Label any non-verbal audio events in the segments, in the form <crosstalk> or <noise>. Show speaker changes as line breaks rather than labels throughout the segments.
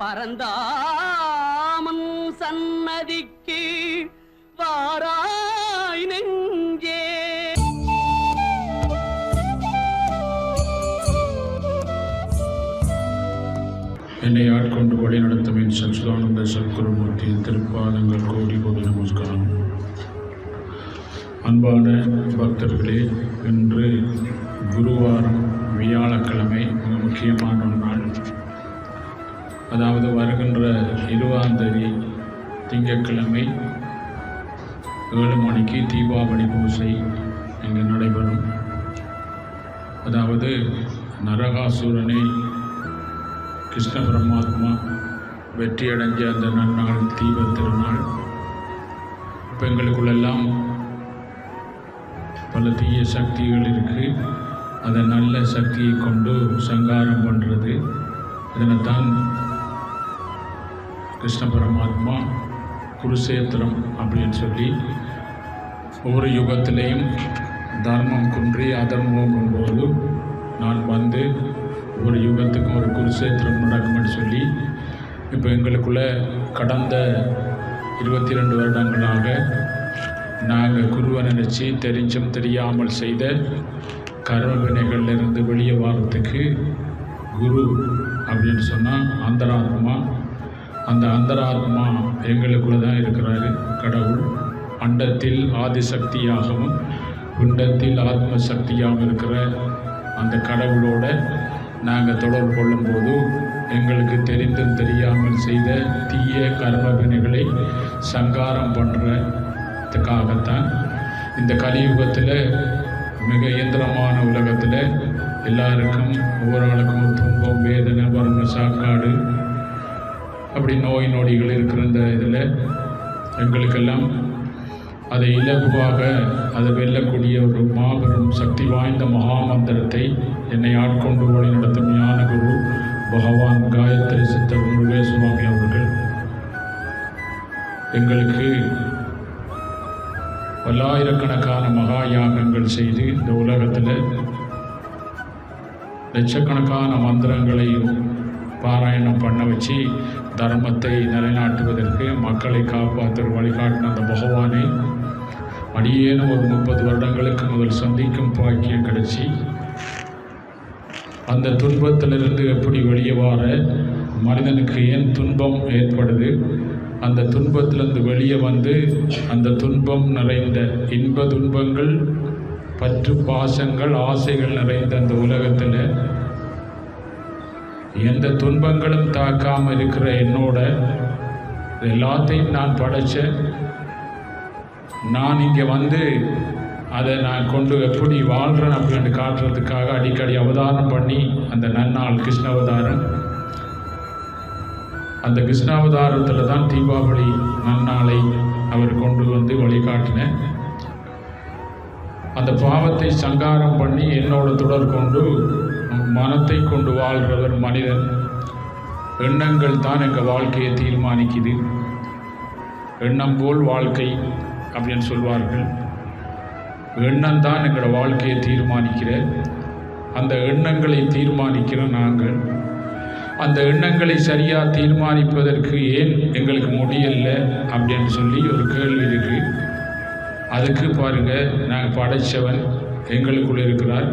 பரந்தாமன் சன்னதிக்கு வாராய் நெஞ்சே.
என்னை ஆட்கொண்டு வழிநடத்தும் என் சச்சிதானந்த சத்குருமூர்த்தி திருப்பாதங்கள் கோடி கோடி நமஸ்காரம். அன்பான பக்தர்களே இன்று குருவாரம் வியாழக்கிழமை மிக முக்கியமான அதாவது வருகின்ற இருபதாம் தேதி திங்கட்கிழமை ஏழு மணிக்கு தீபாவளி பூஜை இங்கு நடைபெறும். அதாவது நரகாசுரனை கிருஷ்ண பரமாத்மா வெற்றியடைஞ்ச அந்த நன்னாள் தீப திருநாள். இப்போ எங்களுக்குள்ளெல்லாம் பல தீய சக்திகள் இருக்குது அதை நல்ல சக்தியை கொண்டு சங்காரம் பண்ணுறது இதனைத்தான் கிருஷ்ண பரமாத்மா குருஷேத்திரம் அப்படின்னு சொல்லி ஒவ்வொரு யுகத்திலையும் தர்மம் குன்றி அதர்மம் கும்போது நான் வந்து ஒரு யுகத்துக்கும் ஒரு குருஷேத்திரம் நடக்கும்னு சொல்லி இப்போ எங்களுக்குள்ள கடந்த இருபத்தி ரெண்டு வருடங்களாக நாங்கள் குருவை நினச்சி தெரிஞ்சும் தெரியாமல் செய்த கர்ம வினைகள்லேருந்து வெளியே வர்றதுக்கு குரு அப்படின்னு சொன்னால் அந்தராத்மா அந்த அந்தராத்மா எங்களுக்குள்ள தான் இருக்கிறாரு கடவுள். அண்டத்தில் ஆதிசக்தியாகவும் குண்டத்தில் ஆத்ம சக்தியாகவும் இருக்கிற அந்த கடவுளோட நாங்கள் தொடர்பு கொள்ளும்போது எங்களுக்கு தெரிந்தும் தெரியாமல் செய்த தீய கர்ம வினைகளை சங்காரம் பண்ணுறதுக்காகத்தான் இந்த கலியுகத்தில் மிக இயந்திரமான உலகத்தில் எல்லாருக்கும் ஒவ்வொரு ஆளுக்கும் துன்பம் வேதனை வறுமை சாக்காடு அப்படி நோய் நொடிகள் இருக்கிற இந்த இதில் எங்களுக்கெல்லாம் அதை இலகுவாக அதை வெல்லக்கூடிய ஒரு மாபெரும் சக்தி வாய்ந்த மகாமந்திரத்தை என்னை ஆட்கொண்டு வழி நடத்தும் ஞானகுரு பகவான் காயத்ரி சித்தர் முருகேசுவாமி அவர்கள். எங்களுக்கு பல்லாயிரக்கணக்கான மகா யாகங்கள் செய்து இந்த உலகத்தில் லட்சக்கணக்கான மந்திரங்களையும் பாராயணம் பண்ண வச்சு தர்மத்தை நிலைநாட்டுவதற்கு மக்களை காப்பாற்ற வழிகாட்டின அந்த பகவானை அடியேனும் ஒரு முப்பது வருடங்களுக்கு முதல் சந்திக்கும் பாக்கியம் கிடைச்சி அந்த துன்பத்திலிருந்து எப்படி வெளியே வர? மனிதனுக்கு ஏன் துன்பம் ஏற்படுது? அந்த துன்பத்திலிருந்து வெளியே வந்து அந்த துன்பம் நிறைந்த இன்ப துன்பங்கள் பற்று பாசங்கள் ஆசைகள் நிறைந்த அந்த உலகத்தில் எந்த துன்பங்களும் தாக்காமல் இருக்கிற என்னோட எல்லாத்தையும் நான் படைச்ச நான் இங்கே வந்து அதை நான் கொண்டு எப்படி வாழ்கிறேன் அப்படின்னு காட்டுறதுக்காக அடிக்கடி அவதாரம் பண்ணி அந்த நன்னாள் கிருஷ்ணாவதாரம். அந்த கிருஷ்ணாவதாரத்தில் தான் தீபாவளி நன்னாளை அவர் கொண்டு வந்து வழிகாட்டினேன் அந்த பாவத்தை சங்காரம் பண்ணி என்னோட தொடர் கொண்டு மனத்தை கொண்டு வாழ்கிறவர் மனிதன். எண்ணங்கள் தான் எங்கள் வாழ்க்கையை தீர்மானிக்குது. எண்ணம் போல் வாழ்க்கை அப்படின்னு சொல்வார்கள். எண்ணம் தான் எங்களோட வாழ்க்கையை தீர்மானிக்கிற. அந்த எண்ணங்களை தீர்மானிக்கிற நாங்கள். அந்த எண்ணங்களை சரியாக தீர்மானிப்பதற்கு ஏன் எங்களுக்கு முடியலை அப்படின்னு சொல்லி ஒரு கேள்வி இருக்குது அதுக்கு பாருங்க நாங்கள் படைச்சவன் எங்களுக்குள் இருக்கிறார்.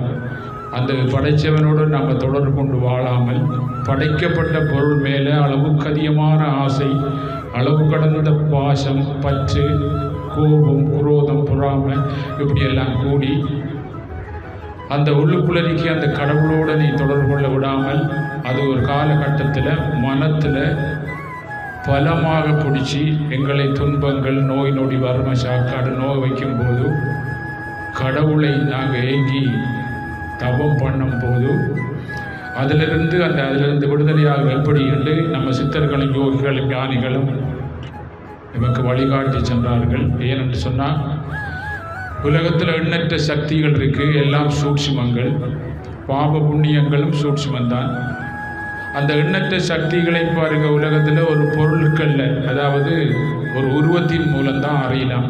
அந்த படைச்சவனோடு நம்ம தொடர்பு கொண்டு வாழாமல் படைக்கப்பட்ட பொருள் மேலே அளவுக்கு அதிகமான ஆசை அளவு கடந்த பாசம் பற்று கோபம் குரோதம் பொறாமை இப்படியெல்லாம் கூடி அந்த உள்ளுக்குள்ளறிக்கை அந்த கடவுளோடு நீ தொடர்பு கொள்ள விடாமல் அது ஒரு காலகட்டத்தில் மனத்தில் பலமாக பிடிச்சி எங்களை துன்பங்கள் நோய் நொடி வறுமை சாக்காடு நோய் வைக்கும்போது கடவுளை நாங்கள் ஏங்கி தவம் பண்ணும்போது அதிலிருந்து அந்த அதிலிருந்து விடுதலையாக எப்படி என்று நம்ம சித்தர்களும் யோகிகளும் ஞானிகளும் நமக்கு வழிகாட்டி சென்றார்கள். ஏனென்று சொன்னால் உலகத்தில் எண்ணற்ற சக்திகள் இருக்குது எல்லாம் சூட்சுமங்கள். பாப புண்ணியங்களும் சூட்சுமந்தான் அந்த எண்ணற்ற சக்திகளை பாருங்க உலகத்தில் ஒரு பொருட்களில் அதாவது ஒரு உருவத்தின் மூலம்தான் அறியலாம்.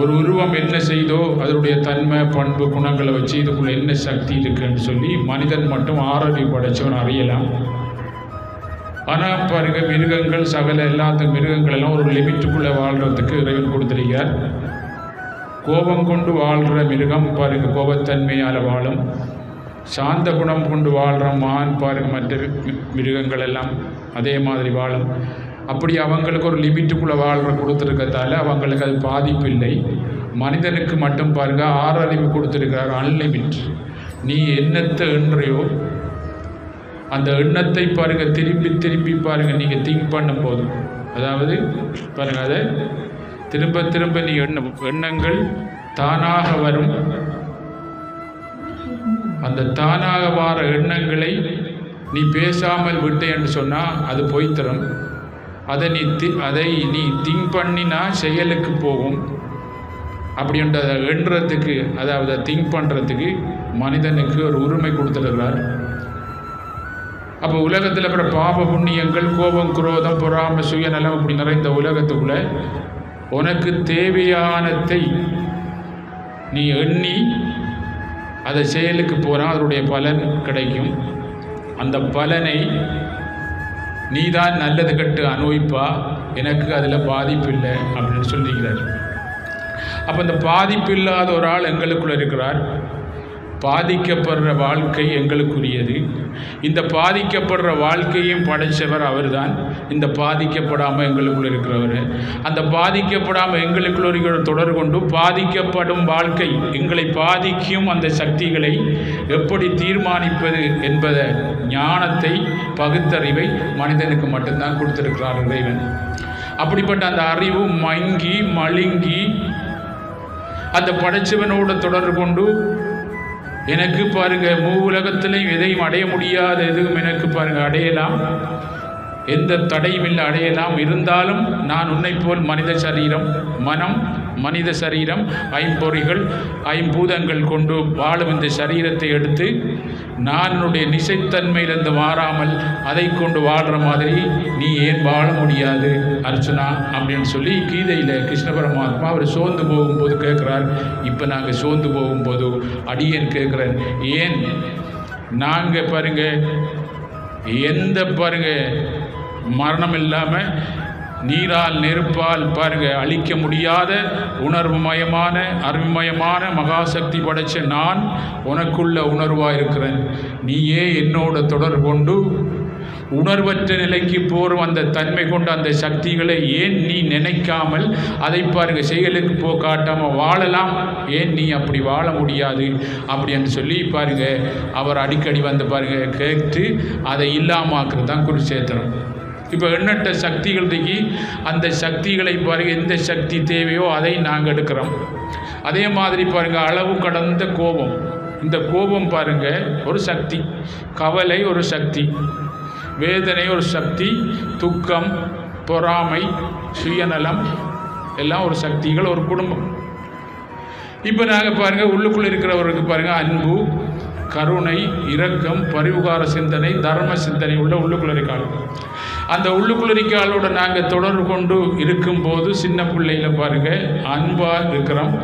ஒரு உருவம் என்ன செய்தோ அதனுடைய தன்மை பண்பு குணங்களை வச்சு இதுக்குள்ள என்ன சக்தி இருக்குன்னு சொல்லி மனிதன் மட்டும் ஆரோக்கியம் படைச்சவன் அறியலாம். ஆனால் பாருங்க மிருகங்கள் சகல எல்லாத்த மிருகங்கள் எல்லாம் ஒரு லிமிட்டுக்குள்ளே வாழ்கிறதுக்கு இறைவன் கொடுத்துருக்கார் கோபம் கொண்டு வாழ்கிற மிருகம் பாருங்க கோபத்தன்மையால் வாழும். சாந்த குணம் கொண்டு வாழ்கிற மான் பாருங்க மற்ற மிருகங்கள் எல்லாம் அதே மாதிரி வாழும். அப்படி அவங்களுக்கு ஒரு லிமிட்டுக்குள்ளே வாழ்கிற கொடுத்துருக்கத்தால அவங்களுக்கு அது பாதிப்பு இல்லை மனிதனுக்கு மட்டும் பாருங்க ஆறறிவு கொடுத்துருக்கிறார் அன்லிமிட் நீ என்னத்தை எண்ணுறையோ அந்த எண்ணத்தை பாருங்க திரும்பி திரும்பி பாருங்க நீங்க திங்க் பண்ணும் போதும் அதாவது பாருங்க அதை திரும்ப திரும்ப நீ எண்ண எண்ணங்கள் தானாக வரும். அந்த தானாக வார எண்ணங்களை நீ பேசாமல் விட்டே என்று சொன்னால் அது பொய்த்தரும். அதை நீ தி அதை நீ திங்க் பண்ணினா செயலுக்கு போகும். அப்படின்றத எண்ணுறதுக்கு அதாவது திங்க் பண்ணுறதுக்கு மனிதனுக்கு ஒரு உரிமை கொடுத்துருக்கிறார் அப்போ உலகத்தில் அப்புறம் பாப புண்ணியங்கள் கோபம் குரோதம் பொறாமை சுயநலம் இப்படி நிறைந்த உலகத்துக்குள்ள உனக்கு தேவையானதை நீ எண்ணி அதை செயலுக்கு போனால் அதனுடைய பலன் கிடைக்கும். அந்த பலனை நீதான் நல்லது கட்டு அனுபவிப்பா எனக்கு அதில் பாதிப்பு இல்லை அப்படின்னு சொல்லிக்கிறார். அப்போ இந்த பாதிப்பு இல்லாத ஒரு ஆள் எங்களுக்குள்ள இருக்கிறார். பாதிக்கப்படுற வாழ்க்கை எங்களுக்குரியது. இந்த பாதிக்கப்படுற வாழ்க்கையும் படைத்தவர் அவர்தான். இந்த பாதிக்கப்படாமல் எங்களுக்குள்ள இருக்கிறவர். அந்த பாதிக்கப்படாமல் எங்களுக்குள்ள இருக்கிற தொடர் கொண்டு பாதிக்கப்படும் வாழ்க்கை எங்களை பாதிக்கும் அந்த சக்திகளை எப்படி தீர்மானிப்பது என்பத ஞானத்தை பகுத்தறிவை மனிதனுக்கு மட்டும்தான் கொடுத்திருக்கிறார் இறைவன். அப்படிப்பட்ட அந்த அறிவு மங்கி மழுங்கி அந்த படைச்சவனோட தொடர்பு கொண்டு எனக்கு பாருங்க மூ உலகத்திலையும் எதையும் அடைய முடியாத எதுவும் எனக்கு பாருங்க அடையலாம். எந்த தடையும் இல்லை அடையலாம். இருந்தாலும் நான் உன்னை போல் மனித சரீரம் மனம் மனித சரீரம் ஐம்பொறிகள் ஐம்பூதங்கள் கொண்டு வாழும் இந்த சரீரத்தை எடுத்து நானுடைய நிசைத்தன்மையிலிருந்து மாறாமல் அதை கொண்டு வாழ்கிற மாதிரி நீ ஏன் வாழ முடியாது? அர்ச்சனா அப்படின்னு சொல்லி கீதையில் கிருஷ்ண பரமாத்மா அவர் சோர்ந்து போகும்போது கேட்குறார். இப்போ நாங்கள் சோர்ந்து போகும்போது அடியன் கேட்குறேன். ஏன்? நாங்கள் பாருங்க எந்த பாருங்க மரணம் இல்லாமல் நீரால் நெருப்பால் பாருங்க அழிக்க முடியாத உணர்வுமயமான அருமயமான மகாசக்தி படைச்ச நான் உனக்குள்ள உணர்வாக இருக்கிறேன் நீயே என்னோட தொடர் கொண்டு உணர்வற்ற நிலைக்கு போகும் அந்த தன்மை கொண்ட அந்த சக்திகளை ஏன் நீ நினைக்காமல் அதை பாருங்க செயலுக்கு போ காட்டாமல் வாழலாம். ஏன் நீ அப்படி வாழ முடியாது? அப்படின்னு சொல்லி பாருங்க அவர் அடிக்கடி வந்து பாருங்க கேட்டு அதை இல்லாமாக்குறது தான் குருச்சேத்திரம். இப்போ எண்ணற்ற சக்திகள் இருக்கு அந்த சக்திகளை பாருங்கள் எந்த சக்தி தேவையோ அதை நாங்கள் எடுக்கிறோம். அதே மாதிரி பாருங்கள் அளவு கடந்த கோபம். இந்த கோபம் பாருங்கள் ஒரு சக்தி. கவலை ஒரு சக்தி. வேதனை ஒரு சக்தி. துக்கம் பொறாமை சுயநலம் எல்லாம் ஒரு சக்திகள் ஒரு குடும்பம். இப்போ நாங்கள் பாருங்கள் உள்ளுக்குள்ளே இருக்கிறவருக்கு பாருங்கள் அன்பு கருணை இரக்கம் பரிவுகார சிந்தனை தர்ம சிந்தனை உள்ள உள்ளுக்குள்ள அந்த உள்ளுக்குள்ள நாங்கள் தொடர்பு கொண்டு இருக்கும்போது சின்ன பிள்ளையில பாருங்கள் அன்பாக இருக்கிறோம்.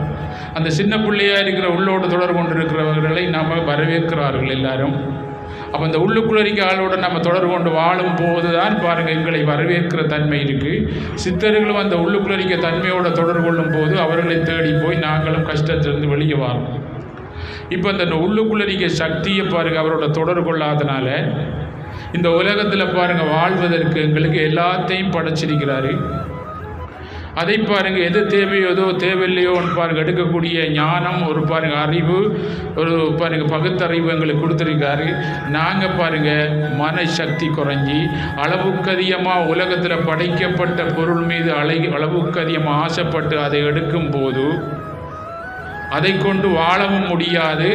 அந்த சின்ன பிள்ளையாக இருக்கிற உள்ளோடு தொடர்பு கொண்டு இருக்கிறவர்களை நாம் வரவேற்கிறார்கள் எல்லாரும். அப்போ அந்த உள்ளுக்குளரிக்க ஆளோட நம்ம தொடர்பு கொண்டு வாழும் போது தான் பாருங்கள் எங்களை வரவேற்கிற தன்மை இருக்குது சித்தர்களும் அந்த உள்ளுக்குள்ள தன்மையோட தொடர்பு கொள்ளும் போது அவர்களை தேடி போய் நாங்களும் கஷ்டத்திலிருந்து வெளியே வரோம் இப்போ இந்த உள்ளுக்குள்ள நீங்கள் சக்தியை பாருங்கள் அவரோட தொடர்பு கொள்ளாதனால. இந்த உலகத்தில் பாருங்கள் வாழ்வதற்கு எங்களுக்கு எல்லாத்தையும் படைச்சிருக்கிறாரு. அதை பாருங்க எது தேவையோ எதோ தேவையில்லையோன்னு பாருங்க எடுக்கக்கூடிய ஞானம் ஒரு பாருங்க அறிவு ஒரு பாருங்க பகுத்தறிவு எங்களுக்கு கொடுத்துருக்காரு. நாங்கள் பாருங்க மனசக்தி குறைஞ்சி அளவுக்கு அதிகமாக உலகத்தில் படைக்கப்பட்ட பொருள் மீது அலை அளவுக்கு அதிகமாக ஆசைப்பட்டு அதை எடுக்கும் போது அதை கொண்டு வாழவும் முடியாது.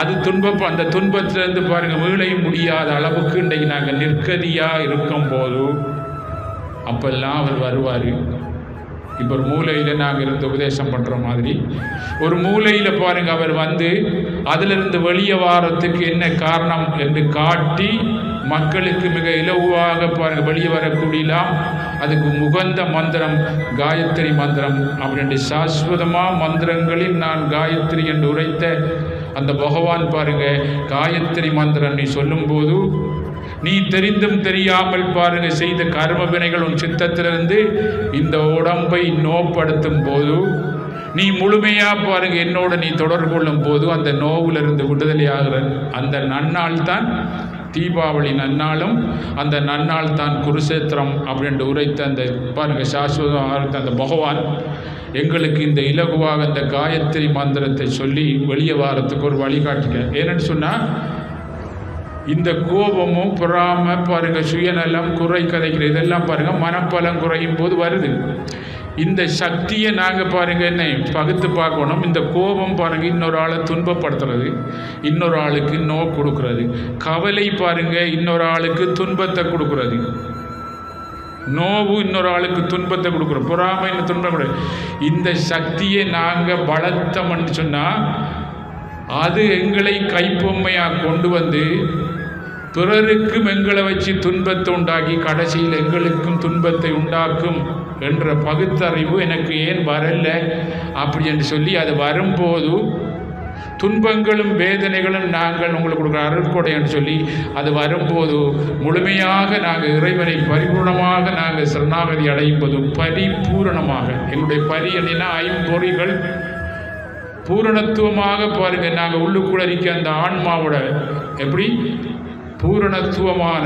அது துன்பம் அந்த துன்பத்திலிருந்து பாருங்க மீளையும் முடியாத அளவுக்கு இன்றைக்கு நாங்கள் நிற்கதியாக இருக்கும்போது அப்பெல்லாம் அவர் வருவார். இப்போ ஒரு மூலையில் நாங்கள் இருந்து உபதேசம் பண்ணுற மாதிரி. ஒரு மூலையில் பாருங்க அவர் வந்து அதிலிருந்து வெளியே வாரத்துக்கு என்ன காரணம் என்று காட்டி மக்களுக்கு மிக இலகுவாக பாருங்க வெளியே வரக்கூடியலாம் அதுக்கு முகந்த மந்திரம் காயத்ரி மந்திரம். அப்படின்ட்டு சாஸ்வதமாக மந்திரங்களில் நான் காயத்ரி என்று உரைத்த அந்த பகவான் பாருங்க காயத்ரி மந்திரம் நீ சொல்லும்போது நீ தெரிந்தும் தெரியாமல் பாருங்க செய்த கர்ம வினைகள் உன் சித்தத்திலிருந்து இந்த உடம்பை நோப்படுத்தும் போது நீ முழுமையாக பாருங்க என்னோட நீ தொடர்பு கொள்ளும் போது அந்த நோவிலிருந்து விடுதலை ஆகிற அந்த நன்னாள் தான் தீபாவளி நன்னாளும் அந்த நன்னாள் தான் குருஷேத்திரம் அப்படின்ட்டு உரைத்த அந்த பாருங்கள் சாஸ்வதமாக அந்த பகவான் எங்களுக்கு இந்த இலகுவாக இந்த காயத்ரி மந்திரத்தை சொல்லி வெளியே வாரத்துக்கு ஒரு வழிகாட்டுங்க ஏன்னு சொன்னால் இந்த கோபமும் பொறாம பாருங்க சுயநலம் குறை கதைக்கிற இதெல்லாம் பாருங்கள் மனப்பலம் குறையும் போது வருது. இந்த சக்தியை நாங்கள் பாருங்க என்ன பகுத்து பார்க்கணும். இந்த கோபம் பாருங்கள் இன்னொரு ஆளை துன்பப்படுத்துறது இன்னொரு ஆளுக்கு நோ கொடுக்கறது. கவலை பாருங்கள் இன்னொரு ஆளுக்கு துன்பத்தை கொடுக்கறது. நோவு இன்னொரு ஆளுக்கு துன்பத்தை கொடுக்குறோம் பொறாமை என்ன துன்பம் கொடுக்குறோம் இந்த சக்தியை நாங்கள் பலத்தம்னு சொன்னால் அது எங்களை கைப்பொம்மையாக கொண்டு வந்து பிறருக்கும் எங்களை வச்சு துன்பத்தை உண்டாக்கி கடைசியில் எங்களுக்கும் துன்பத்தை உண்டாக்கும். என்ற பகுத்தறிவு எனக்கு ஏன் வரல? அப்படி என்று சொல்லி அது வரும்போது துன்பங்களும் வேதனைகளும் நாங்கள் உங்களுக்கு கொடுக்குற அருட்கொடை என்று சொல்லி அது வரும்போது முழுமையாக நாங்கள் இறைவனை பரிபூர்ணமாக நாங்கள் சரணாகதி அடையும் போது பரிபூரணமாக என்னுடைய பரி அப்படின்னா ஐம்பொறிகள் பூரணத்துவமாக பாருங்கள் நாங்கள் உள்ளுக்குள்ள இருக்க அந்த ஆன்மாவோட எப்படி? பூரணத்துவமான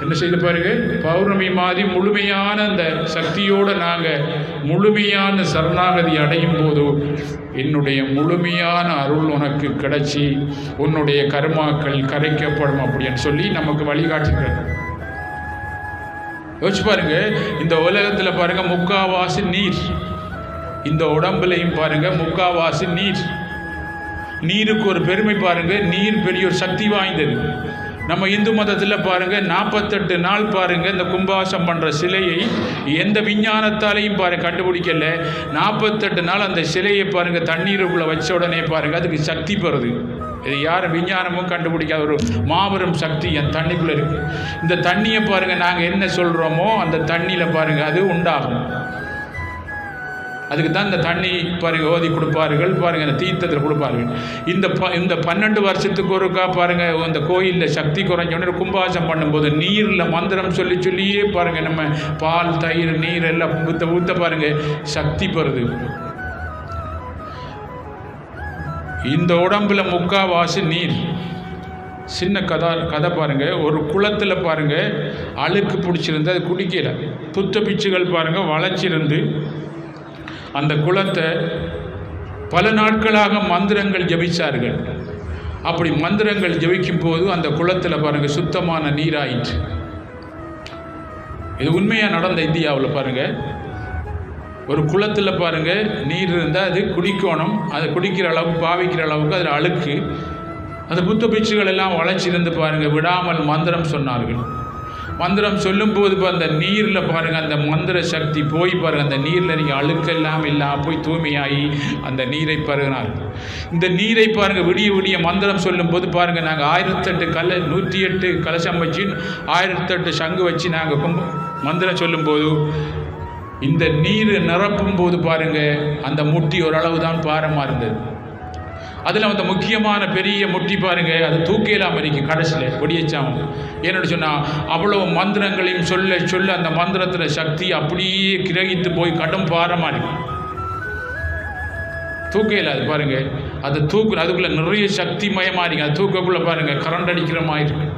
என்ன செய்து பாருங்க? பௌர்ணமி மாதிரி முழுமையான அந்த சக்தியோடு நாங்கள் முழுமையான சரணாகதி அடையும் போது என்னுடைய முழுமையான அருள் உனக்கு கிடைச்சி உன்னுடைய கர்மாக்கள் கரைக்கப்படும் அப்படின்னு சொல்லி நமக்கு வழிகாட்டுகிறது யோசிச்சு பாருங்க இந்த உலகத்தில் பாருங்க முக்காவாசி நீர். இந்த உடம்புலையும் பாருங்க முக்காவாசி நீர். நீருக்கு ஒரு பெருமை பாருங்க நீர் பெரிய ஒரு சக்தி வாய்ந்தது. நம்ம இந்து மதத்தில் பாருங்கள் நாற்பத்தெட்டு நாள் பாருங்கள் இந்த கும்பாசம் பண்ணுற சிலையை எந்த விஞ்ஞானத்தாலையும் பாரு கண்டுபிடிக்கல. நாற்பத்தெட்டு நாள் அந்த சிலையை பாருங்கள் தண்ணீருக்குள்ளே வச்ச உடனே பாருங்கள் அதுக்கு சக்தி பெறுது. இது யாரும் விஞ்ஞானமும் கண்டுபிடிக்காத ஒரு மாபெரும் சக்தி என் தண்ணிக்குள்ளே இருக்குது இந்த தண்ணியை பாருங்கள் நாங்கள் என்ன சொல்கிறோமோ அந்த தண்ணியில் பாருங்கள் அது உண்டாகும். அதுக்கு தான் இந்த தண்ணி பாருங்கள் ஓதி கொடுப்பார்கள். பாருங்கள் இந்த தீர்த்தத்தில் கொடுப்பார்கள். இந்த ப இந்த பன்னெண்டு வருஷத்துக்கு ஒருக்கா பாருங்கள் இந்த கோயிலில் சக்தி குறைஞ்சோடனே கும்பாசம் பண்ணும்போது நீரில் மந்திரம் சொல்லி சொல்லியே பாருங்கள் நம்ம பால் தயிர் நீர் எல்லாம் ஊற்ற ஊற்ற பாருங்கள் சக்தி பெறுது. இந்த உடம்புல முக்காவாசி நீர். சின்ன கதை கதை பாருங்கள் ஒரு குளத்தில் பாருங்கள் அழுக்கு பிடிச்சிருந்து அது குடிக்கிற புத்த பிச்சுகள் பாருங்கள் வளைச்சிருந்து அந்த குளத்தை பல நாட்களாக மந்திரங்கள் ஜபிச்சார்கள். அப்படி மந்திரங்கள் ஜபிக்கும் போது அந்த குளத்தில் பாருங்கள் சுத்தமான நீராயிற்று. இது உண்மையாக நடந்த இந்தியாவில் பாருங்கள் ஒரு குளத்தில் பாருங்க நீர் இருந்தால் அது குடிக்கணும். அதை குடிக்கிற அளவுக்கு பாவிக்கிற அளவுக்கு அதில் அழுக்கு. அந்த புத்த பிச்சுகள் எல்லாம் வளைச்சிருந்து பாருங்கள் விடாமல் மந்திரம் சொன்னார்கள். மந்திரம் சொல்லும்போது இப்போ அந்த நீரில் பாருங்கள் அந்த மந்திர சக்தி போய் பாருங்கள் அந்த நீரில் நீங்கள் அழுக்கெல்லாம் இல்லாமல் போய் தூய்மையாகி அந்த நீரை பருகினார். இந்த நீரை பாருங்கள் விடிய விடிய மந்திரம் சொல்லும்போது பாருங்கள் நாங்கள் ஆயிரத்தெட்டு கல நூற்றி எட்டு கலசம் வச்சு ஆயிரத்தெட்டு சங்கு வச்சு நாங்கள் கும்ப மந்திரம் சொல்லும்போது இந்த நீர் நிரப்பும் போது பாருங்கள் அந்த முட்டி ஓரளவு தான் பாரமாக இருந்தது. அதில் வந்து முக்கியமான பெரிய முட்டி பாருங்க. அது தூக்கியலாம் இருக்கும் கடைசியில். கொடியச்சாமம் என்னென்னு சொன்னால் அவ்வளவு மந்திரங்களையும் சொல்ல சொல்ல அந்த மந்திரத்தில் சக்தி அப்படியே கிரகித்து போய் கடும் பாரமாக இருக்கும் தூக்கையில் அது பாருங்க. அது தூக்கு அதுக்குள்ளே நிறைய சக்தி மயமாக இருக்கு. அது தூக்கக்குள்ளே பாருங்கள் கரண்ட் அடிக்கிற மாதிரி இருக்கு.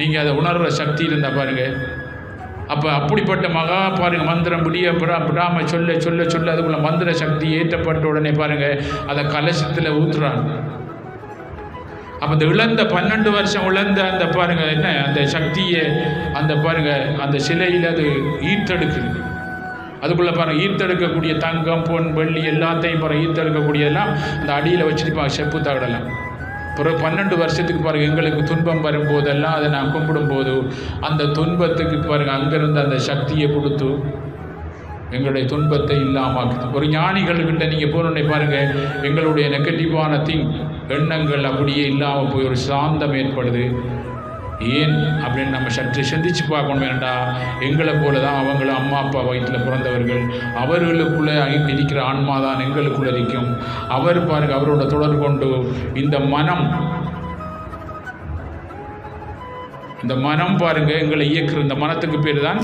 நீங்கள் அதை உணர்கிற சக்தி இருந்தால் பாருங்கள் அப்போ அப்படிப்பட்ட மகா பாருங்க மந்திரம் முடிய விடாம சொல்ல சொல்ல சொல்ல அதுக்குள்ள மந்திர சக்தி ஏற்றப்பட்ட உடனே பாருங்க அதை கலசத்தில் ஊற்றுறாங்க அப்போ இந்த இழந்த பன்னெண்டு வருஷம் இழந்த அந்த பாருங்க என்ன அந்த சக்தியை அந்த பாருங்க அந்த சிலையில் அது ஈர்த்தெடுக்குது. அதுக்குள்ளே பாருங்க ஈர்த்தெடுக்கக்கூடிய தங்கம் பொன் வெள்ளி எல்லாத்தையும் பாருங்க ஈர்த்தெடுக்கக்கூடியதெல்லாம் அந்த அடியில் வச்சுருப்பாங்க செப்பு தகடலாம் ஒரு பன்னெண்டு வருஷத்துக்கு பாருங்கள் எங்களுக்கு துன்பம் வரும்போதெல்லாம் அதை நான் கும்பிடும்போது அந்த துன்பத்துக்கு பாருங்கள் அங்கிருந்து அந்த சக்தியை கொடுத்து எங்களுடைய துன்பத்தை இல்லாமல் ஒரு ஞானிகள்கிட்ட நீங்கள் போனோடனே பாருங்கள் எங்களுடைய நெகட்டிவான திங் எண்ணங்கள் அப்படியே இல்லாமல் போய் ஒரு சாந்தம் ஏற்படுது. ஏன் அப்படின்னு நம்ம சற்று சிந்திச்சு பார்க்கணும் வேண்டா எங்களை போல தான் அவங்களும் அம்மா அப்பா வயிற்றில் பிறந்தவர்கள். அவர்களுக்குள்ளே இருக்கிற ஆன்மா தான் எங்களுக்குள்ள இருக்கும் அவர் பாருங்க அவரோட தொடர்பு கொண்டு இந்த மனம் இந்த மனம் பாருங்க எங்களை இயக்குற இந்த மனத்துக்கு பேர் தான்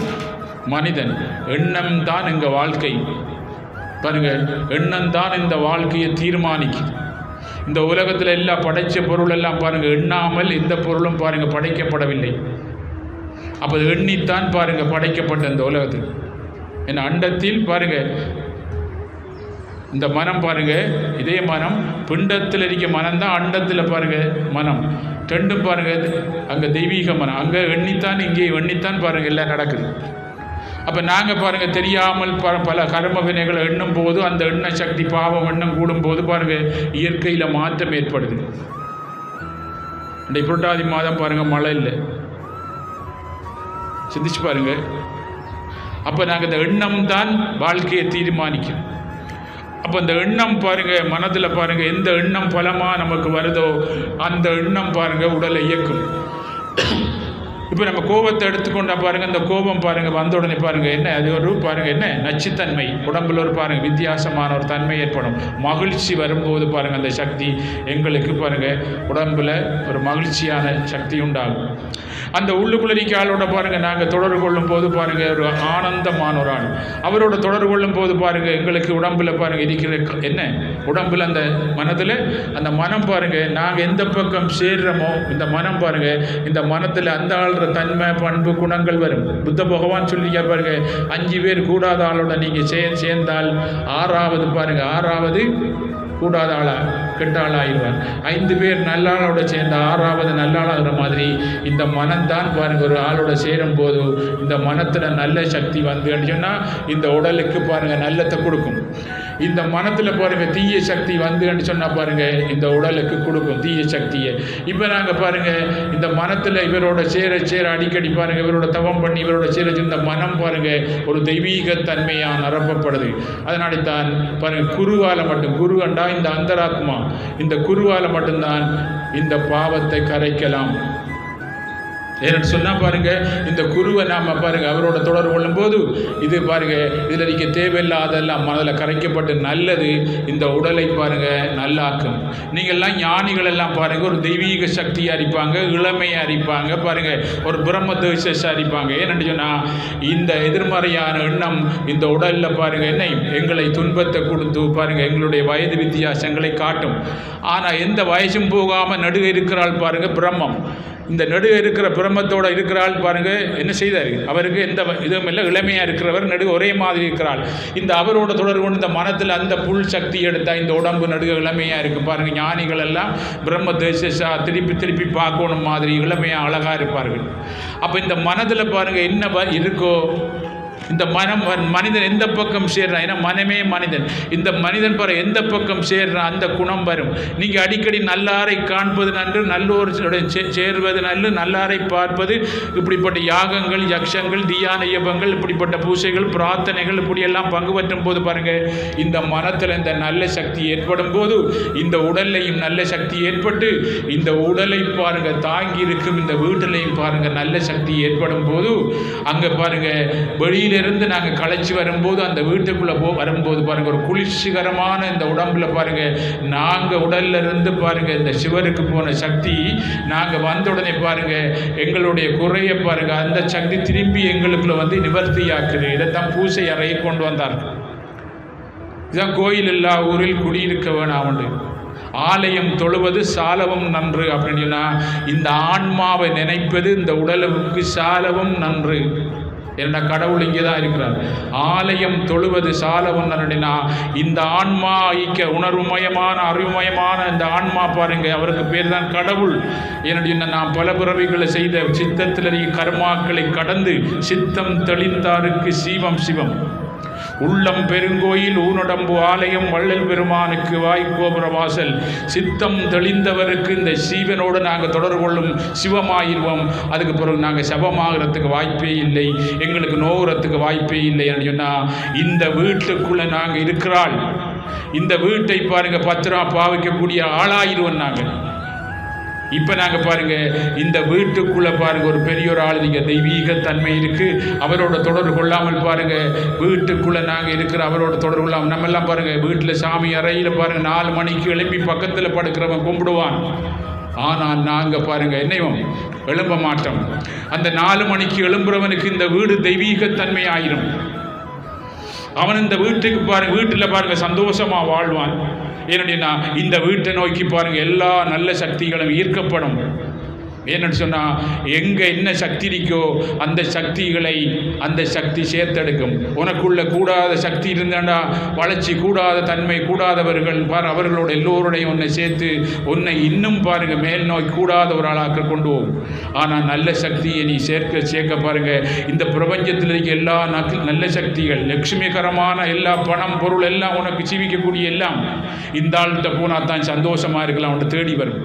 மனிதன். எண்ணம் தான் எங்கள் வாழ்க்கை. பாருங்க எண்ணம் தான் இந்த வாழ்க்கையை தீர்மானிக்குது. இந்த உலகத்தில் எல்லாம் படைத்த பொருள் எல்லாம் பாருங்கள் எண்ணாமல் எந்த பொருளும் பாருங்கள் படைக்கப்படவில்லை. அப்போ எண்ணித்தான் பாருங்கள் படைக்கப்பட்ட இந்த உலகத்தில். என் அண்டத்தில் பாருங்கள் இந்த மனம் பாருங்க இதே மனம் பிண்டத்தில் இருக்க மனம் தான் அண்டத்தில் பாருங்கள் மனம். ரெண்டும் பாருங்கள் அங்கே தெய்வீக மனம். அங்கே எண்ணித்தான் இங்கே எண்ணித்தான் பாருங்கள் எல்லாம் நடக்குது. அப்போ நாங்கள் பாருங்கள் தெரியாமல் ப பல கர்ம வினைகளை எண்ணும் போது அந்த எண்ண சக்தி பாவம் எண்ணம் கூடும்போது பாருங்கள் இயற்கையில் மாற்றம் ஏற்படுது. இந்த புரட்டாதி மாதம் பாருங்கள் மழை இல்லை. சிந்திச்சு பாருங்கள் அப்போ நாங்கள் இந்த எண்ணம் தான் வாழ்க்கையை தீர்மானிக்கும். அப்போ இந்த எண்ணம் பாருங்கள் மனதில் பாருங்கள் எந்த எண்ணம் பலமாக நமக்கு வருதோ அந்த எண்ணம் பாருங்கள் உடலை இயக்கும். இப்போ நம்ம கோபத்தை எடுத்துக்கொண்டா பாருங்கள் இந்த கோபம் பாருங்கள் வந்த உடனே பாருங்கள் என்ன அது ஒரு பாருங்கள் என்ன நச்சுத்தன்மை. உடம்புல ஒரு பாருங்கள் வித்தியாசமான ஒரு தன்மை ஏற்படும். மகிழ்ச்சி வரும்போது பாருங்கள் அந்த சக்தி எங்களுக்கு பாருங்கள் உடம்பில் ஒரு மகிழ்ச்சியான சக்தி உண்டாகும். அந்த உள்ளுக்குள்ள இருக்க ஆளோட பாருங்கள் நாங்கள் தொடர்பு கொள்ளும் போது பாருங்கள் ஒரு ஆனந்தமான ஒரு ஆள். அவரோட தொடர்பு கொள்ளும் போது பாருங்கள் எங்களுக்கு உடம்பில் பாருங்கள் இருக்கிற என்ன? உடம்பில் அந்த மனத்தில் அந்த மனம் பாருங்கள் நாங்கள் எந்த பக்கம் சேர்றோமோ இந்த மனம் பாருங்கள் இந்த மனத்தில் அந்த ஆள்ற தன்மை பண்பு குணங்கள் வரும். புத்த பகவான் சொல்லிக்க பாருங்கள் அஞ்சு பேர் கூடாத ஆளோட நீங்கள் சே சேர்ந்தால் ஆறாவது பாருங்கள் ஆறாவது கூடாத ஆளா கெட்ட ஆளாகிடுவார் ஐந்து பேர் நல்ல ஆளோட சேர்ந்த ஆறாவது நல்ல ஆளாகிற மாதிரி இந்த மனம்தான் பாருங்க ஒரு ஆளோட சேரும் போது இந்த மனத்துல நல்ல சக்தி வந்து. சொன்னா இந்த உடலுக்கு பாருங்க நல்லத்தை கொடுக்கும். இந்த மனத்தில் பாருங்க தீய சக்தி வந்துன்னு சொன்னால் பாருங்க இந்த உடலுக்கு கொடுக்கும் தீய சக்தியை. இப்போ நாங்கள் பாருங்க இந்த மனத்தில் இவரோட சேர சேர அடிக்கடி பாருங்க இவரோட தவம் பண்ணி இவரோட சேர இந்த மனம் பாருங்க ஒரு தெய்வீக தன்மையாக நிரப்பப்படுது. அதனால தான் பாருங்க குருவால மட்டும் குரு அண்டா இந்த அந்தராத்மா இந்த குருவால மட்டும்தான் இந்த பாவத்தை கரைக்கலாம். ஏன்னு சொன்னால் பாருங்க இந்த குருவை நாம பாருங்க அவரோட தொடர்பு கொள்ளும்போது இது பாருங்க இதில் நீங்க தேவையில்லாதெல்லாம் மனதில் கரைக்கப்பட்டு நல்லது இந்த உடலை பாருங்க நல்லாக்கும். நீங்கள்லாம் ஞானிகள் எல்லாம் பாருங்க ஒரு தெய்வீக சக்தியை அரிப்பாங்க இளமையை அரிப்பாங்க பாருங்க ஒரு பிரம்ம தேசஸ் அரிப்பாங்க. ஏன்னு சொன்னால் இந்த எதிர்மறையான எண்ணம் இந்த உடலில் பாருங்க என்ன எங்களை துன்பத்தை கொடுத்து பாருங்க எங்களுடைய வயது வித்தியாசங்களை காட்டும். ஆனால் எந்த வயசும் போகாமல் நடுக இருக்கிறாள் பாருங்க பிரம்மம். இந்த நடுக இருக்கிற பிரம்மத்தோடு இருக்கிறாள் பாருங்க என்ன செய்தார்? அவருக்கு எந்த இதுவும் இல்லை இளமையாக இருக்கிறவர் நடுக ஒரே மாதிரி இருக்கிறாள். இந்த அவரோட தொடர்பு கொண்டு இந்த மனத்தில் அந்த புல் சக்தி எடுத்தால் இந்த உடம்பு நடுக இளமையாக இருக்கு பாருங்க. ஞானிகள் எல்லாம் பிரம்ம தேசா திருப்பி திருப்பி பார்க்கணும் மாதிரி இளமையாக அழகாக இருப்பார்கள். அப்போ இந்த மனதில் பாருங்க என்ன இருக்கோ? இந்த மனம் மனிதன் எந்த பக்கம் சேர்றான் ஏன்னா மனமே மனிதன். இந்த மனிதன் பிற எந்த பக்கம் சேர்றான் அந்த குணம் வரும். நீங்கள் அடிக்கடி நல்லாரை காண்பது நன்று நல்லோருடைய சே- சேர்வது நல்லு நல்லாரை பார்ப்பது இப்படிப்பட்ட யாகங்கள் யக்ஷங்கள் தியான இயபங்கள் இப்படிப்பட்ட பூசைகள் பிரார்த்தனைகள் இப்படியெல்லாம் பங்கு பற்றும் போது பாருங்கள் இந்த மனத்தில் இந்த நல்ல சக்தி ஏற்படும் போது இந்த உடல்லையும் நல்ல சக்தி ஏற்பட்டு இந்த உடலை பாருங்கள் தாங்கி இருக்கும் இந்த வீட்டிலையும் பாருங்கள் நல்ல சக்தி ஏற்படும் போது அங்கே பாருங்கள் வெளியில் இருந்து நாங்கள் களைச்சி வரும்போது அந்த வீட்டுக்குள்ளே போ வரும்போது பாருங்கள் ஒரு குளிர்ச்சிகரமான இந்த உடம்பில் பாருங்கள் நாங்கள் உடல்ல இருந்து பாருங்கள் இந்த சிவருக்கு போன சக்தி நாங்கள் வந்த உடனே பாருங்க எங்களுடைய குறைய பாருங்க அந்த சக்தி திரும்பி எங்களுக்குள்ள வந்து நிவர்த்தியாக்குது. இதைத்தான் பூசை அறையை கொண்டு வந்தார்கள். இதுதான் கோயில் எல்லா ஊரில் குடியிருக்க வேணாம் உண்டு ஆலயம் தொழுவது சாலவும் நன்று அப்படின்னு சொன்னால் இந்த ஆன்மாவை நினைப்பது இந்த உடலுக்கு சாலவும் நன்று. என்ன கடவுள் இங்கே தான் இருக்கிறார். ஆலயம் தொழுவது சாலவும் நன்றுனா இந்த ஆன்மா ஐக்க உணர்வுமயமான அறிவுமயமான இந்த ஆன்மா பாருங்க அவருக்கு பேர் தான் கடவுள் என்னுடைய நாம் பல பிறவிகளை செய்த சித்தத்தில் கர்மாக்களை கடந்து சித்தம் தெளிந்தாருக்கு சீவம் சிவம். உள்ளம் பெருங்கோயில் ஊனடம்பு ஆலயம் வள்ளல் பெருமானுக்கு வாய்க்கோபுர வாசல். சித்தம் தெளிந்தவருக்கு இந்த சீவனோடு நாங்கள் தொடர்பு கொள்ளும் சிவமாயிருவோம் அதுக்கு பிறகு நாங்கள் சபமாகிறதுக்கு வாய்ப்பே இல்லை. எங்களுக்கு நோகிறதுக்கு வாய்ப்பே இல்லை சொன்னால் இந்த வீட்டுக்குள்ளே நாங்கள் இருக்கிறாள். இந்த வீட்டை பாருங்கள் பத்து ரூபா பாவிக்கக்கூடிய ஆளாயிருவோம் நாங்கள். இப்போ நாங்கள் பாருங்க இந்த வீட்டுக்குள்ள பாருங்க ஒரு பெரிய ஒரு ஆள் நீங்க தெய்வீக தன்மை இருக்கு. அவரோட தொடர்பு கொள்ளாமல் பாருங்க வீட்டுக்குள்ள நாங்கள் இருக்கிற அவரோட தொடர்பு கொள்ளாமல் நம்ம எல்லாம் பாருங்க வீட்டில் சாமி அறையில் பாருங்க நாலு மணிக்கு எழுப்பி பக்கத்தில் படுக்கிறவன் கும்பிடுவான். ஆனால் நாங்கள் பாருங்க என்னையும் எழும்ப மாட்டோம். அந்த நாலு மணிக்கு எழும்புறவனுக்கு இந்த வீடு தெய்வீகத்தன்மை ஆயிரும் அவன் இந்த வீட்டுக்கு பாருங்க வீட்டில் பாருங்க சந்தோஷமா வாழ்வான். ஏனடினா இந்த வீட்டை நோக்கி பாருங்கள் எல்லா நல்ல சக்திகளும் ஈர்க்கப்படும். ஏன்னு சொன்னால் எங்கே என்ன சக்தி இருக்கோ அந்த சக்திகளை அந்த சக்தி சேர்த்தெடுக்கும். உனக்குள்ள கூடாத சக்தி இருந்தாண்டா வளர்ச்சி கூடாத தன்மை கூடாதவர்கள் பார் அவர்களோட எல்லோருடையும் உன்னை சேர்த்து உன்னை இன்னும் பாருங்க மேல் நோய் கூடாத ஒரு ஆளாக்க கொண்டு போகும். ஆனால் நல்ல சக்தியை நீ சேர்க்க சேர்க்க பாருங்க. இந்த பிரபஞ்சத்தில் இருக்க எல்லா நல்ல சக்திகள் லட்சுமிகரமான எல்லா பணம் பொருள் எல்லாம் உனக்கு ஜீவிக்கக்கூடிய எல்லாம் இந்த ஆள்கிட்ட போனால் தான் சந்தோஷமாக இருக்கலாம் அவன்கிட்ட தேடி வரும்.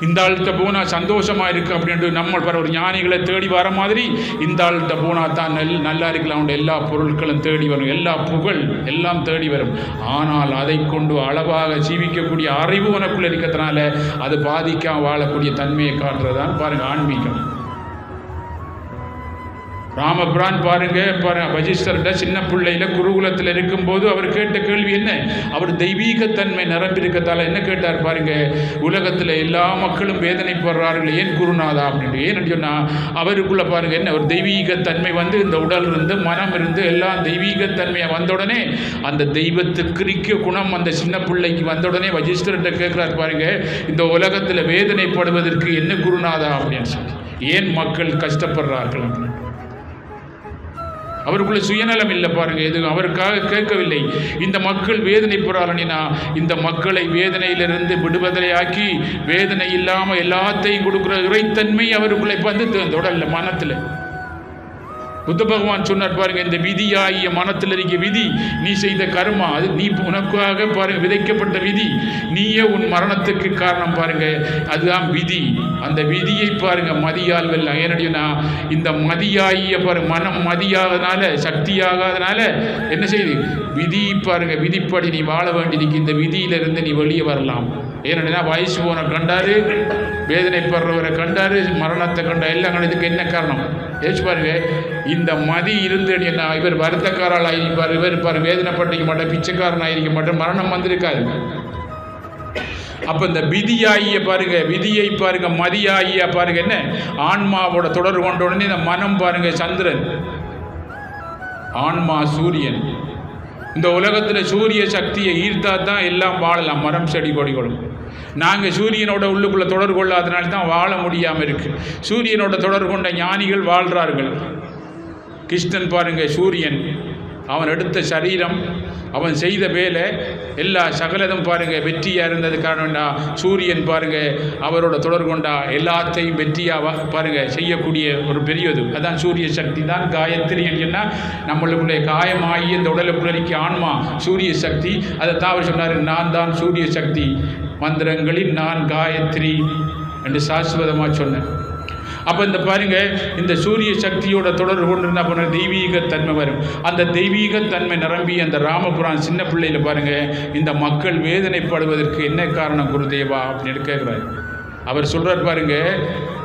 இந்த ஆள்கிட்ட போனால் சந்தோஷமாக இருக்கு அப்படின்ட்டு நம்ம வர ஒரு ஞானிகளை தேடி வர மாதிரி இந்த ஆள்கிட்ட போனால் தான் நல் நல்லா இருக்கலாம். அவனுடைய எல்லா பொருட்களும் தேடி வரும். எல்லா புகழ் எல்லாம் தேடி வரும். ஆனால் அதை கொண்டு அளவாக ஜீவிக்கக்கூடிய அறிவு உனக்குள்ள இருக்கிறதுனால அது பாதிக்காம வாழக்கூடிய தன்மையை காட்டுறதான் பாருங்கள் ஆன்மீகம். ராமபிரான் பாருங்க பாருங்க வஜிஷ்டர்கிட்ட சின்ன பிள்ளையில குருகுலத்தில் இருக்கும்போது அவர் கேட்ட கேள்வி என்ன? அவர் தெய்வீகத்தன்மை நிரம்பியிருக்கத்தால என்ன கேட்டார் பாருங்க? உலகத்தில் எல்லா மக்களும் வேதனைப்படுறார்கள் ஏன் குருநாதா அப்படின்ட்டு. ஏன்னு சொன்னா அவருக்குள்ள பாருங்க என்ன ஒரு தெய்வீகத்தன்மை வந்து இந்த உடல் இருந்து மனம் இருந்து எல்லாம் தெய்வீகத்தன்மையை வந்த உடனே அந்த தெய்வத்துக்கு குணம் அந்த சின்ன பிள்ளைக்கு வந்த உடனே வஜிஷ்டர்கிட்ட கேட்கிறார் பாருங்க இந்த உலகத்தில் வேதனைப்படுவதற்கு என்ன குருநாதா அப்படின்னு சொல்லி. ஏன் மக்கள் கஷ்டப்படுறார்கள் அப்படின்னு. அவருக்குள்ள சுயநலம் இல்லை பாருங்க எது அவருக்காக கேட்கவில்லை. இந்த மக்கள் வேதனைப்படுறாரணினா இந்த மக்களை வேதனையிலிருந்து விடுதலையாக்கி வேதனை இல்லாமல் எல்லாத்தையும் கொடுக்குற இறைத்தன்மை அவருக்குள்ள இப்போ வந்து இந்த மனத்தில். புத்த பகவான் சொன்னார் பாருங்க இந்த விதியாகிய மனத்தில் இருக்க விதி நீ செய்த கர்மா அது நீ உனக்காக பாருங்க விதைக்கப்பட்ட விதி. நீயே உன் மரணத்துக்கு காரணம் பாருங்க அதுதான் விதி. அந்த விதியை பாருங்க மதியால் வெல்ல. ஏனடினா இந்த மதியாகிய பாருங்க மனம் மதியாகனால சக்தியாகாதனால என்ன செய்யுது விதி பாருங்க விதிப்படி நீ வாழ வேண்டியதுக்கு இந்த விதியிலிருந்து நீ வெளியே வரலாம். ஏனென்னா வயசு போன கண்டாரு வேதனைப்படுறவரை கண்டாரு மரணத்தை கண்டார். எல்லாம் கண்டதுக்கு என்ன காரணம்? யோசிச்சு பாருங்க. இந்த மதி இருந்து என்ன இவர் வருத்தக்காரால் ஆகிருப்பார் இவர் பாரு வேதனைப்பட்டிருக்க மாட்டேன் பிச்சைக்காரன் ஆகிருக்க மாட்டேன் மரணம் வந்திருக்காது அப்போ இந்த விதியாகிய பாருங்க விதியை பாருங்க மதியாகிய பாருங்க என்ன? ஆன்மாவோட தொடர்பு கொண்ட உடனே இந்த மனம் பாருங்க சந்திரன். ஆன்மா சூரியன். இந்த உலகத்தில் சூரிய சக்தியை ஈர்த்தா தான் எல்லாம் வாழலாம் மரம் செடி கொடிகளும். நாங்கள் சூரியனோட உள்ளுக்குள்ளே தொடர்பு கொள்ளாதனால தான் வாழ முடியாமல் இருக்கு. சூரியனோட தொடர்பு கொண்ட ஞானிகள் வாழ்கிறார்கள் கிருஷ்ணன் பாருங்க சூரியன். அவன் எடுத்த சரீரம் அவன் செய்த வேலை எல்லா சகலதும் பாருங்க வெற்றியாக இருந்தது. காரணம்னா சூரியன் பாருங்க அவரோட தொடர் கொண்டா எல்லாத்தையும் வெற்றியாக பாருங்கள் பாருங்க செய்யக்கூடிய ஒரு பெரியது. அதான் சூரிய சக்தி தான் காயத்ரி சொன்னா நம்மளுக்குள்ளே காயமாகி இந்த உடலை இருக்க ஆன்மா சூரிய சக்தி. அதை தான் அவர் சொன்னார் நான் தான் சூரிய சக்தி. மந்திரங்களில் நான் காயத்ரி என்று சாஸ்வதமாக சொன்னேன். அப்போ இந்த பாருங்க இந்த சூரிய சக்தியோட தொடர்பு கொண்டு இருந்தால் போன தெய்வீகத்தன்மை வரும். அந்த தெய்வீகத்தன்மை நிரம்பி அந்த ராமபுரான் சின்ன பிள்ளையில் பாருங்க இந்த மக்கள் வேதனைப்படுவதற்கு என்ன காரணம் குருதேவா அப்படின்னு கேட்குறாரு. அவர் சொல்கிறார் பாருங்க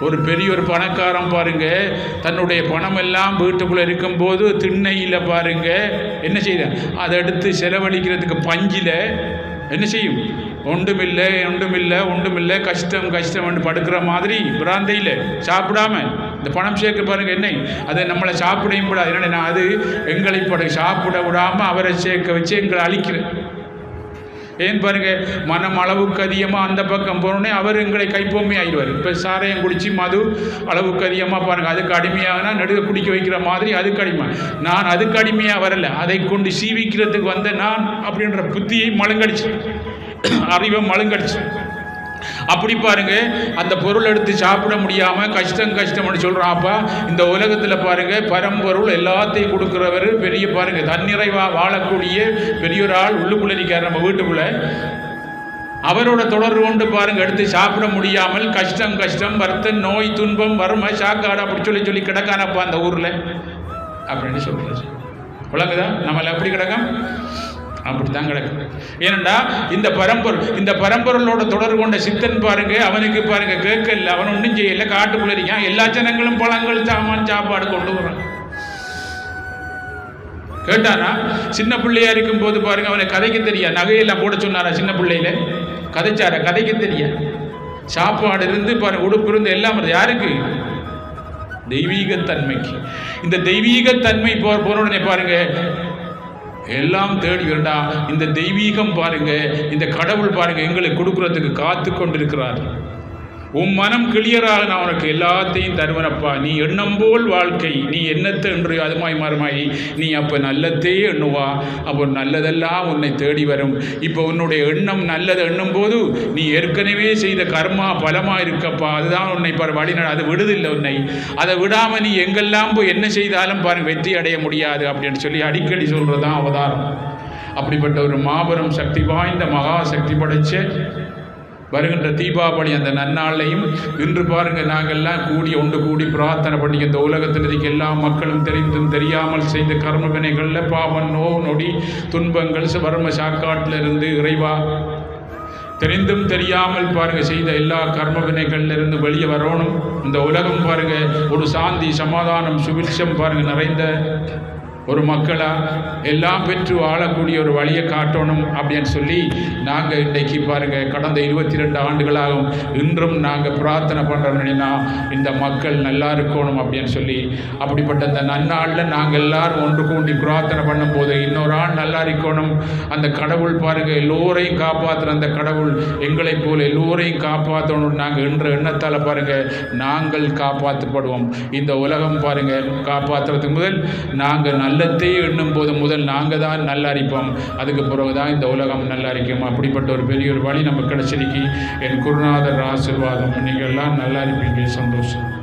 ஒரு பெரிய ஒரு பணக்காரன் பாருங்க தன்னுடைய பணம் எல்லாம் வீட்டுக்குள்ளே இருக்கும்போது திண்ணையில் பாருங்க என்ன செய்த அதை எடுத்து செலவழிக்கிறதுக்கு பஞ்சில் என்ன செய்யும்? ஒன்றுமில்லை ஒன்றுமில்லை ஒன்றுமில்லை கஷ்டம் கஷ்டம்னு படுக்கிற மாதிரி பிராந்தையில் சாப்பிடாம இந்த பணம் சேர்க்க பாருங்க என்ன அதை நம்மளை சாப்பிடையும் கூடாது என்னடா நான் அது எங்களை பட சாப்பிட விடாமல் அவரை சேர்க்க வச்சு எங்களை அழிக்கிறேன். ஏன் பாருங்க மனம் அளவுக்கு அதிகமாக அந்த பக்கம் போனோடனே அவர் எங்களை கைப்பொம்மை ஆயிடுவார். இப்போ சாரையும் குடித்து மது அளவுக்கு அதிகமாக பாருங்கள் அதுக்கு அடிமையாகனா நடுக குடிக்க வைக்கிற மாதிரி அதுக்கு அடிமை. நான் அதுக்கு அடிமையாக வரல அதை கொண்டு சீவிக்கிறதுக்கு வந்த நான் அப்படின்ற புத்தியை மலங்கடிச்சேன் <coughs> அறிவை மழுங்கடிச்சு. அப்படி பாருங்க அந்த பொருள் எடுத்து சாப்பிட முடியாம கஷ்டம் கஷ்டம்னு சொல்றான் அப்பா இந்த உலகத்துல பாருங்க பரம்பொருள் எல்லாத்தையும் கொடுக்கிறவர் பெரிய பாருங்க தன்னிறைவா வாழக்கூடிய பெரிய ஒரு ஆள் உள்ளுக்குள்ள நிற்கார் நம்ம வீட்டுக்குள்ள. அவரோட தொடர்பு கொண்டு பாருங்க எடுத்து சாப்பிட முடியாமல் கஷ்டம் கஷ்டம் வருத்தம் நோய் துன்பம் வறுமை சாக்காடு அப்படி சொல்லி சொல்லி கிடக்கானப்பா அந்த ஊர்ல. அப்படின்னு சொல்றாரு. விளங்குதா? நம்மள எப்படி கிடக்கும்? அப்படித்தான் கிடக்கும் ஏனண்டா இந்த பரம்பொருள் இந்த பரம்பொருளோட தொடர்பு கொண்ட சித்தன் பாருங்க அவனுக்கு பாருங்க கேட்கல அவன் ஒன்றும் செய்யல காட்டுக்குள்ள இருக்கான் எல்லா ஜனங்களும் பழங்கள் சாமான் சாப்பாடு கொண்டு வரான். கேட்டானா சின்ன பிள்ளையா இருக்கும் போது பாருங்க அவனை கதைக்க தெரியா நகையெல்லாம் போட சொன்னாரா சின்ன பிள்ளையில? கதைச்சாரா கதைக்க தெரியா? சாப்பாடு இருந்து பாருங்க உடுப்பு இருந்து எல்லாம் வருது. யாருக்கு? தெய்வீகத்தன்மைக்கு. இந்த தெய்வீகத்தன்மை போ போன உடனே பாருங்க எல்லாம் தேடி வேண்டாம் இந்த தெய்வீகம் பாருங்க இந்த கடவுள் பாருங்க எங்களுக்கு கொடுக்கறதுக்கு காத்து கொண்டிருக்கிறார். உன் மனம் கிளியராக நான் உனக்கு எல்லாத்தையும் தருவனப்பா நீ எண்ணம் போல் வாழ்க்கை. நீ எண்ணத்தை என்று அதுமாய் மாறுமாய். நீ அப்போ நல்லத்தையே எண்ணுவா. அப்போ நல்லதெல்லாம் உன்னை தேடி வரும். இப்போ உன்னுடைய எண்ணம் நல்லது எண்ணும் போது நீ ஏற்கனவே செய்த கர்மா பலமா இருக்கப்பா. அதுதான் உன்னை பாரு வழிநட அது விடுதில்லை உன்னை. அதை விடாம நீ எங்கெல்லாம் போய் என்ன செய்தாலும் பாருங்க வெற்றி அடைய முடியாது அப்படின்னு சொல்லி அடிக்கடி சொல்றதுதான் அவதாரம். அப்படிப்பட்ட ஒரு மாபெரும் சக்தி வாய்ந்த மகா சக்தி படைச்ச வருகின்ற தீபாவளி அந்த நன்னாளையும் இன்று பாருங்கள் நாங்கள்லாம் கூடி ஒன்று கூடி பிரார்த்தனை பண்ணி இந்த உலகத்தில் இருக்க எல்லா மக்களும் தெரிந்தும் தெரியாமல் செய்த கர்ம வினைகளில் பாவம் நோ நொடி துன்பங்கள் வர்ம சாக்காட்டில் இருந்து இறைவா தெரிந்தும் தெரியாமல் பாருங்க செய்த எல்லா கர்ம வினைகள்லேருந்து வெளியே வரணும். இந்த உலகம் பாருங்க ஒரு சாந்தி சமாதானம் சுபிட்சம் பாருங்கள் நிறைந்த ஒரு மக்களா எல்லாம் பெற்று வாழக்கூடிய ஒரு வழியை காட்டணும் அப்படின்னு சொல்லி நாங்கள் இன்றைக்கு பாருங்கள் கடந்த இருபத்தி ரெண்டு ஆண்டுகளாகும் இன்றும் நாங்கள் பிரார்த்தனை பண்ணுறோம்னா இந்த மக்கள் நல்லா இருக்கணும் அப்படின்னு சொல்லி அப்படிப்பட்ட அந்த நன்னாளில் நாங்கள் எல்லாரும் ஒன்று கூண்டி பிரார்த்தனை பண்ணும்போது இன்னொரு ஆள் நல்லா இருக்கணும். அந்த கடவுள் பாருங்கள் எல்லோரையும் காப்பாற்றுற அந்த கடவுள் எங்களைப் போல எல்லோரையும் காப்பாற்றணும் நாங்கள் என்ற எண்ணத்தால் பாருங்கள் நாங்கள் காப்பாற்றப்படுவோம் இந்த உலகம் பாருங்கள் காப்பாற்றுறதுக்கு முதல் நாங்கள் நல்லத்தையே எண்ணும் போது முதல் நாங்கள் தான் நல்லா அதுக்கு பிறகு தான் இந்த உலகம் நல்லா அப்படிப்பட்ட ஒரு பெரிய ஒரு வழி நமக்கு கிடைச்சிருக்கு. என் குருநாதர் ஆசீர்வாதம். நீங்கள் எல்லாம் நல்லா இருப்பீங்க சந்தோஷம்.